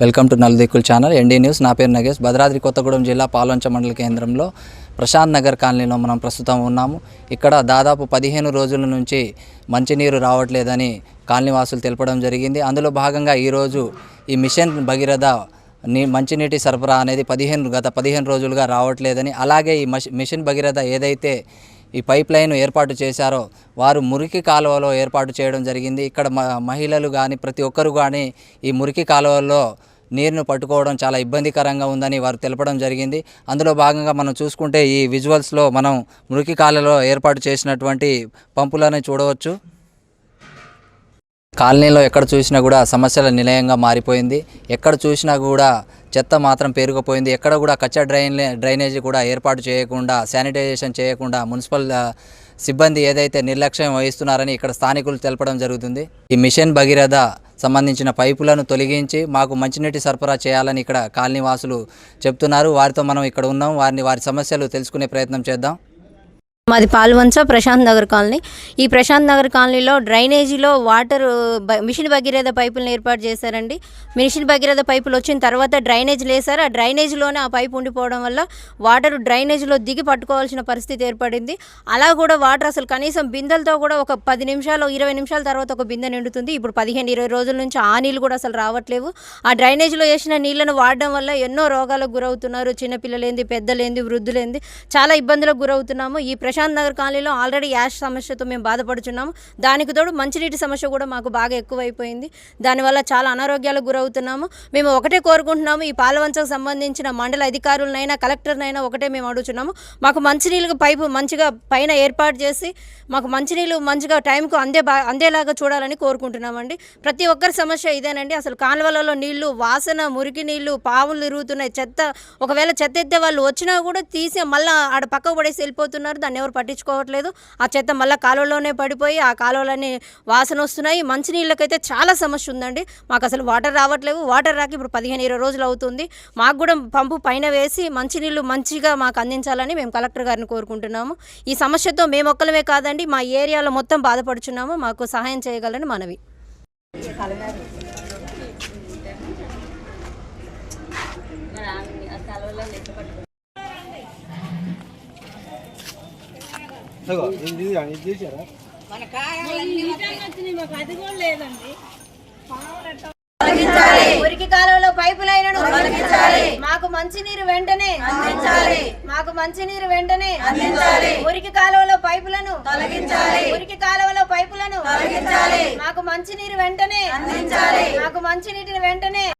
Welcome to నల్దిక్కుల్ channel ND news. నా పేరు నగేష్. భద్రాద్రి కొత్తగూడెం జిల్లా పాలంచ మండల కేంద్రంలో ప్రశాంత్ నగర్ కాలనీలో మనం ప్రస్తుతం ఉన్నాము. ఇక్కడ దాదాపు పదిహేను రోజుల నుంచి మంచినీరు రావట్లేదని కాలనీ వాసులు తెలపడం జరిగింది. అందులో భాగంగా ఈరోజు ఈ మిషన్ భగీరథ నీ మంచినీటి సరఫరా అనేది పదిహేను గత పదిహేను రోజులుగా రావట్లేదని అలాగే ఈ మిషన్ భగీరథ ఏదైతే ఈ పైప్ లైన్ ఏర్పాటు చేశారో వారు మురికి కాలువలో ఏర్పాటు చేయడం జరిగింది. ఇక్కడ మ మహిళలు కానీ ప్రతి ఒక్కరు కానీ ఈ మురికి కాలువల్లో నీరును పట్టుకోవడం చాలా ఇబ్బందికరంగా ఉందని వారు తెలపడం జరిగింది. అందులో భాగంగా మనం చూసుకుంటే ఈ విజువల్స్లో మనం మురికి కాలలో ఏర్పాటు చేసినటువంటి పంపులను చూడవచ్చు. కాలనీలో ఎక్కడ చూసినా కూడా సమస్యల నిలయంగా మారిపోయింది. ఎక్కడ చూసినా కూడా చెత్త మాత్రం పేరుకుపోయింది. ఎక్కడ కూడా కచ్చా డ్రైన్ డ్రైనేజీ కూడా ఏర్పాటు చేయకుండా శానిటైజేషన్ చేయకుండా మున్సిపల్ సిబ్బంది ఏదైతే నిర్లక్ష్యం వహిస్తున్నారని ఇక్కడ స్థానికులు తెలపడం జరుగుతుంది. ఈ మిషన్ భగీరథ సంబంధించిన పైపులను తొలగించి మాకు మంచినీటి సరఫరా చేయాలని ఇక్కడ కాలనీ వాసులు చెప్తున్నారు. వారితో మనం ఇక్కడ ఉన్నాం. వారిని వారి సమస్యలు తెలుసుకునే ప్రయత్నం చేద్దాం. మాది పాల్వంచ ప్రశాంత్ నగర్ కాలనీ. ఈ ప్రశాంత్ నగర్ కాలనీలో డ్రైనేజీలో వాటర్ బ- మిషన్ భగీరథ పైపులను ఏర్పాటు చేశారండి. మిషన్ భగీరథ పైపులు వచ్చిన తర్వాత డ్రైనేజ్ లేసారు. ఆ డ్రైనేజీలోనే ఆ పైపు ఉండిపోవడం వల్ల వాటర్ డ్రైనేజీలో దిగి పట్టుకోవాల్సిన పరిస్థితి ఏర్పడింది. అలా కూడా వాటర్ అసలు కనీసం బిందెలతో కూడా ఒక పది నిమిషాలు ఇరవై నిమిషాల తర్వాత ఒక బిందె నిండుతుంది. ఇప్పుడు పదిహేను ఇరవై రోజుల నుంచి ఆ నీళ్ళు కూడా అసలు రావట్లేవు. ఆ డ్రైనేజీలో వేసిన నీళ్ళను వాడడం వల్ల ఎన్నో రోగాలకు గురవుతున్నారు. చిన్నపిల్లలేంది పెద్దలేంది వృద్ధులేంది. చాలా ఇబ్బందులకు గురవుతున్నాము. ఈ ప్రశాంత్ నగర్ కాలనీలో ఆల్రెడీ యాష్ సమస్యతో మేము బాధపడుచున్నాము. దానికి తోడు మంచినీటి సమస్య కూడా మాకు బాగా ఎక్కువైపోయింది. దానివల్ల చాలా అనారోగ్యాలకు గురవుతున్నాము. మేము ఒకటే కోరుకుంటున్నాము ఈ పాలవంచకు సంబంధించిన మండల అధికారులనైనా కలెక్టర్నైనా ఒకటే మేము అడుగుతున్నాము మాకు మంచినీళ్ళకి పైపు మంచిగా పైన ఏర్పాటు చేసి మాకు మంచినీళ్ళు మంచిగా టైంకు అందే బా అందేలాగా చూడాలని కోరుకుంటున్నామండి. ప్రతి ఒక్కరి సమస్య ఇదేనండి. అసలు కాలువలలో నీళ్ళు వాసన మురికి నీళ్ళు పావులు తిరుగుతున్నాయి. చెత్త ఒకవేళ చెత్త ఎత్తే వాళ్ళు వచ్చినా కూడా తీసి మళ్ళీ ఆడ పక్కకు పడేసి వెళ్ళిపోతున్నారు. దాన్ని ఎవరు పట్టించుకోవట్లేదు. ఆ చెత్త మళ్ళీ కాలువలోనే పడిపోయి ఆ కాలువలన్నీ వాసన వస్తున్నాయి. మంచినీళ్ళకైతే చాలా సమస్య ఉందండి. మాకు అసలు వాటర్ రావట్లేవు. వాటర్ రాక ఇప్పుడు పదిహేను ఇరవై రోజులు అవుతుంది. మాకు కూడా పంపు పైన వేసి మంచినీళ్ళు మంచిగా మాకు అందించాలని మేము కలెక్టర్ గారిని కోరుకుంటున్నాము. ఈ సమస్యతో మేము ఒక్కలమే కాదండి మా ఏరియాలో మొత్తం బాధపడుచున్నాము. మాకు సహాయం చేయగలని మనవి. మురికి కాలువలో పైపు లైన్లను మాకు మంచినీరు వెంటనే అందించాలి. మాకు మంచినీరు వెంటనే అందించాలి. మురికి కాలువలో పైపులను తొలగించాలి. మురికి కాలువలో పైపులను తొలగించాలి. మాకు మంచినీరు వెంటనే అందించాలి. మాకు మంచినీటిని వెంటనే